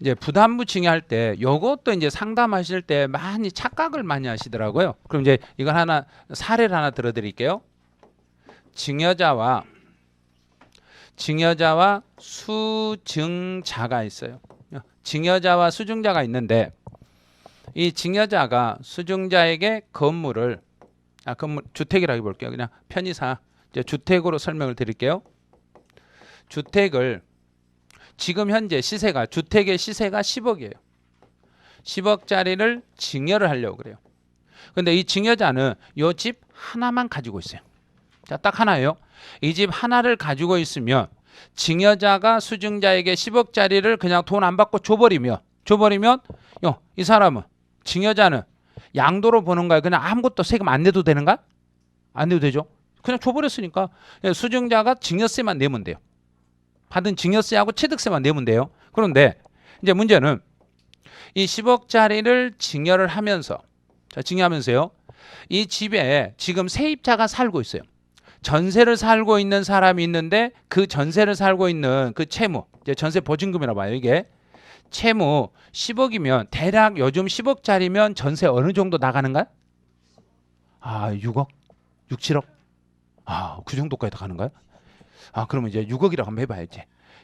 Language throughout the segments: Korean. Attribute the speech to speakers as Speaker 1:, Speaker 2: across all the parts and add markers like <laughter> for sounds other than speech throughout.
Speaker 1: 이제 부담부 징의할 때 요것도 이제 상담하실 때 많이 착각을 많이 하시더라고요. 그럼 이제 이걸 하나 사례를 하나 들어 드릴게요. 증여자와 증여자와 수증자가 있어요. 증여자와 수증자가 있는데 이 증여자가 수증자에게 건물을 아 건물 주택이라고 볼게요. 그냥 이제 주택으로 설명을 드릴게요. 주택을 지금 현재 시세가 주택의 시세가 10억이에요. 10억짜리를 증여를 하려고 그래요. 근데 이 증여자는 요집 하나만 가지고 있어요. 자, 딱 하나예요. 이 집 하나를 가지고 있으면 증여자가 수증자에게 10억짜리를 그냥 돈 안 받고 줘버리면 줘버리면 요, 이 사람은 증여자는 양도로 보는 거야. 그냥 아무것도 세금 안 내도 되는가? 안 내도 되죠. 그냥 줘버렸으니까 수증자가 증여세만 내면 돼요. 받은 증여세하고 취득세만 내면 돼요. 그런데 이제 문제는 이 10억짜리를 증여를 하면서 자, 증여하면서요. 이 집에 지금 세입자가 살고 있어요. 전세를 살고 있는 사람이 있는데 그 전세를 살고 있는 그 채무, 이제 전세 보증금이라 봐요, 이게. 채무 10억이면 대략 요즘 10억짜리면 전세 어느 정도 나가는가? 아, 6억? 6, 7억? 아, 그 정도까지 다 가는가요? 아, 그러면 이제 6억이라고 한번 해봐야지.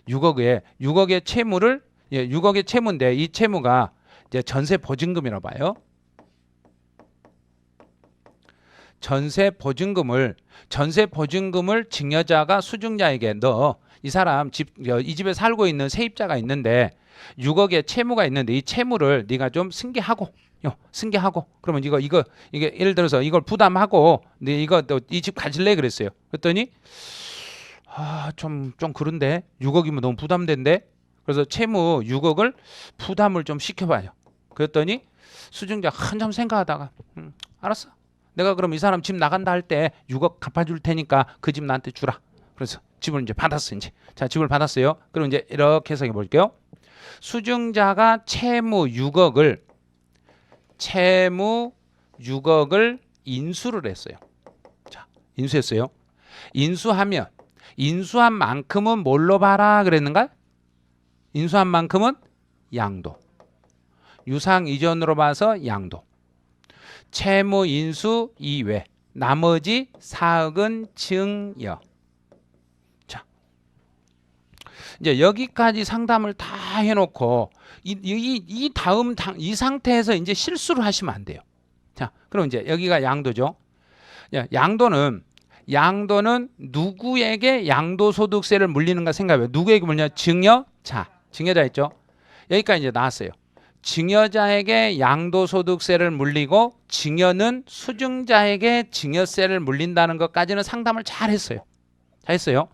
Speaker 1: 6억에 6억의 채무를 예, 6억의 채무인데 이 채무가 이제 전세 보증금이라고 봐요. 전세 보증금을 전세 보증금을 증여자가 수증자에게 너이 사람 집 이 집에 살고 있는 세입자가 있는데 6억의 채무가 있는데 이 채무를 네가 좀 승계하고 요 승계하고 그러면 이거 이거 이게 예를 들어서 이걸 부담하고 네 이거 이집 가질래 그랬어요. 그랬더니 아좀좀 그런데 6억이면 너무 부담된데 그래서 채무 6억을 부담을 좀 시켜봐요. 그랬더니 수증자 한참 생각하다가 음, 알았어. 내가 그럼 이 사람 집 나간다 할 때 6억 갚아줄 테니까 그 집 나한테 주라. 그래서 집을 이제 받았어 이제. 자 집을 받았어요. 그럼 이제 이렇게 해석해 볼게요. 수증자가 채무 6억을 채무 6억을 인수를 했어요. 자 인수했어요. 인수하면 인수한 만큼은 뭘로 봐라 그랬는가? 인수한 만큼은 양도. 유상 이전으로 봐서 양도. 채무 인수 이외 나머지 사억은 증여. 자, 이제 여기까지 상담을 다 해놓고 이, 이, 이 다음 당, 이 상태에서 이제 실수를 하시면 안 돼요. 자, 그럼 이제 여기가 양도죠. 야, 양도는 양도는 누구에게 양도소득세를 물리는가 생각해요. 누구에게 물냐? 증여자, 증여자 있죠. 여기까지 이제 나왔어요. 증여자에게 양도소득세를 물리고 증여는 수증자에게 증여세를 물린다는 것까지는 상담을 잘 했어요. 잘 했어요.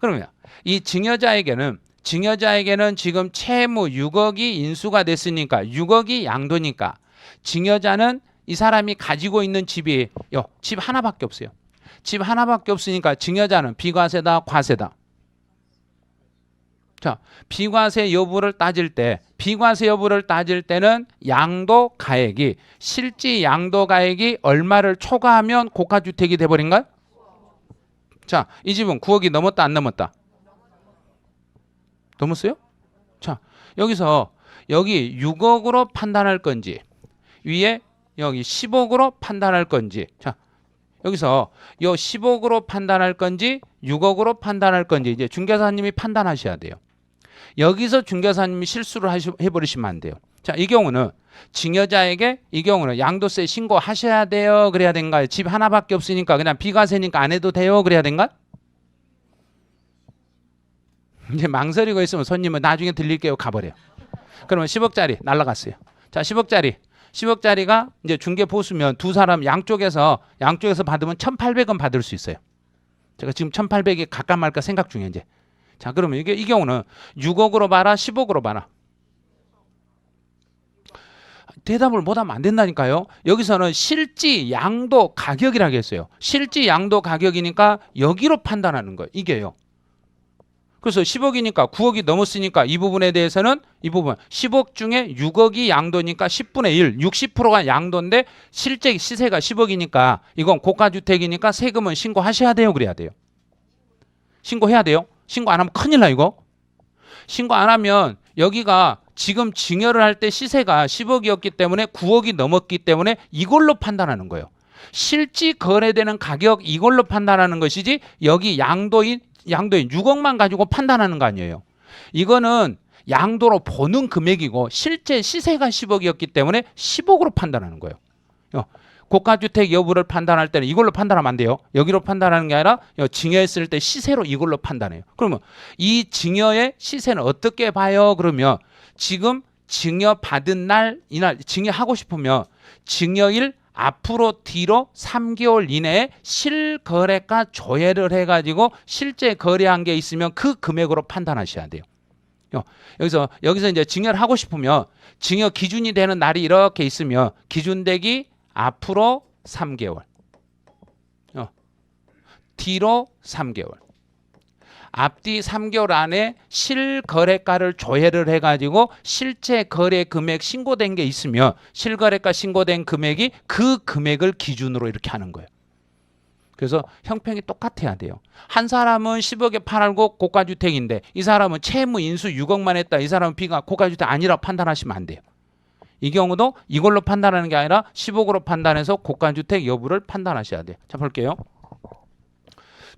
Speaker 1: 그러면 이 증여자에게는 증여자에게는 지금 채무 6억이 인수가 됐으니까 6억이 양도니까 증여자는 이 사람이 가지고 있는 집이 요, 집 하나밖에 없어요. 집 하나밖에 없으니까 증여자는 비과세다 과세다. 자, 비과세 여부를 따질 때 비과세 여부를 따질 때는 양도 가액이 실지 양도 가액이 얼마를 초과하면 고가 주택이 돼 버린가요? 자, 이 집은 9억이 넘었다 안 넘었다? 넘었어요? 자, 여기서 여기 6억으로 판단할 건지 위에 여기 10억으로 판단할 건지 자, 여기서 요 10억으로 판단할 건지 6억으로 판단할 건지 이제 중개사님이 판단하셔야 돼요. 여기서 중개사님이 실수를 해버리시면 안 돼요. 자, 이 경우는 증여자에게 이 경우는 양도세 신고하셔야 돼요. 그래야 된가요? 집 하나밖에 없으니까 그냥 비과세니까 안 해도 돼요. 그래야 된가? <laughs> 이제 망설이고 있으면 손님은 나중에 들릴게요. 가버려요. 그러면 10억짜리 날라갔어요. 자, 10억짜리. 10억짜리가 이제 중개 보수면 두 사람 양쪽에서 양쪽에서 받으면 1,800원 받을 수 있어요. 제가 지금 1,800이 갈까 말까 생각 중에 이제. 자, 그러면 이게 이 경우는 6억으로 봐라, 10억으로 봐라. 대답을 못하면 안 된다니까요. 여기서는 실지 양도 가격이라고 했어요. 실지 양도 가격이니까 여기로 판단하는 거예요. 이게요. 그래서 10억이니까 9억이 넘었으니까 이 부분에 대해서는 이 부분 10억 중에 6억이 양도니까 10분의 1, 60%가 양도인데 실제 시세가 10억이니까 이건 고가주택이니까 세금은 신고하셔야 돼요. 그래야 돼요. 신고해야 돼요. 신고 안 하면 큰일 나 이거. 신고 안 하면 여기가 지금 증여를 할 때 시세가 10억이었기 때문에 9억이 넘었기 때문에 이걸로 판단하는 거예요. 실지 거래되는 가격 이걸로 판단하는 것이지 여기 양도인 양도인 6억만 가지고 판단하는 거 아니에요. 이거는 양도로 보는 금액이고 실제 시세가 10억이었기 때문에 10억으로 판단하는 거예요. 어, 고가주택 여부를 판단할 때는 이걸로 판단하면 안 돼요. 여기로 판단하는 게 아니라 어, 증여했을 때 시세로 이걸로 판단해요. 그러면 이 증여의 시세는 어떻게 봐요? 그러면 지금 증여 받은 날 이날 증여하고 싶으면 증여일 앞으로 뒤로 3개월 이내에 실거래가 조회를 해가지고 실제 거래한 게 있으면 그 금액으로 판단하셔야 돼요. 어, 여기서 여기서 이제 증여를 하고 싶으면 증여 기준이 되는 날이 이렇게 있으면 기준되기 앞으로 3개월, 어, 뒤로 3개월. 앞뒤 3개월 안에 실거래가를 조회를 해가지고 실제 거래 금액 신고된 게 있으면 실거래가 신고된 금액이 그 금액을 기준으로 이렇게 하는 거예요. 그래서 형평이 똑같아야 돼요. 한 사람은 10억에 팔고 고가주택인데 이 사람은 채무 인수 6억만 했다. 이 사람은 비가 고가주택 아니라 판단하시면 안 돼요. 이 경우도 이걸로 판단하는 게 아니라 10억으로 판단해서 고가주택 여부를 판단하셔야 돼요. 자 볼게요.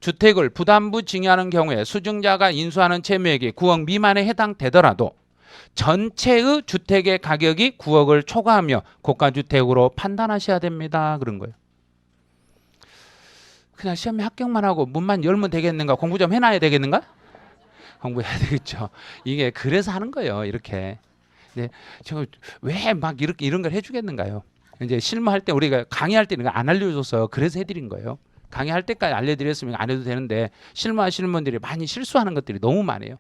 Speaker 1: 주택을 부담부 증여하는 경우에 수증자가 인수하는 채무액이 9억 미만에 해당되더라도 전체의 주택의 가격이 9억을 초과하며 고가주택으로 판단하셔야 됩니다. 그런 거예요. 그냥 시험에 합격만 하고 문만 열면 되겠는가? 공부 좀 해놔야 되겠는가? 공부해야 <laughs> 되겠죠. 이게 그래서 하는 거예요. 이렇게. 네, 저왜 막 이렇게 이런 걸 해주겠는가요? 이제 실무할 때 우리가 강의할 때는 안 알려줘서 그래서 해드린 거예요. 강의할 때까지 알려드렸으면 안 해도 되는데 실무하시는 분들이 많이 실수하는 것들이 너무 많아요.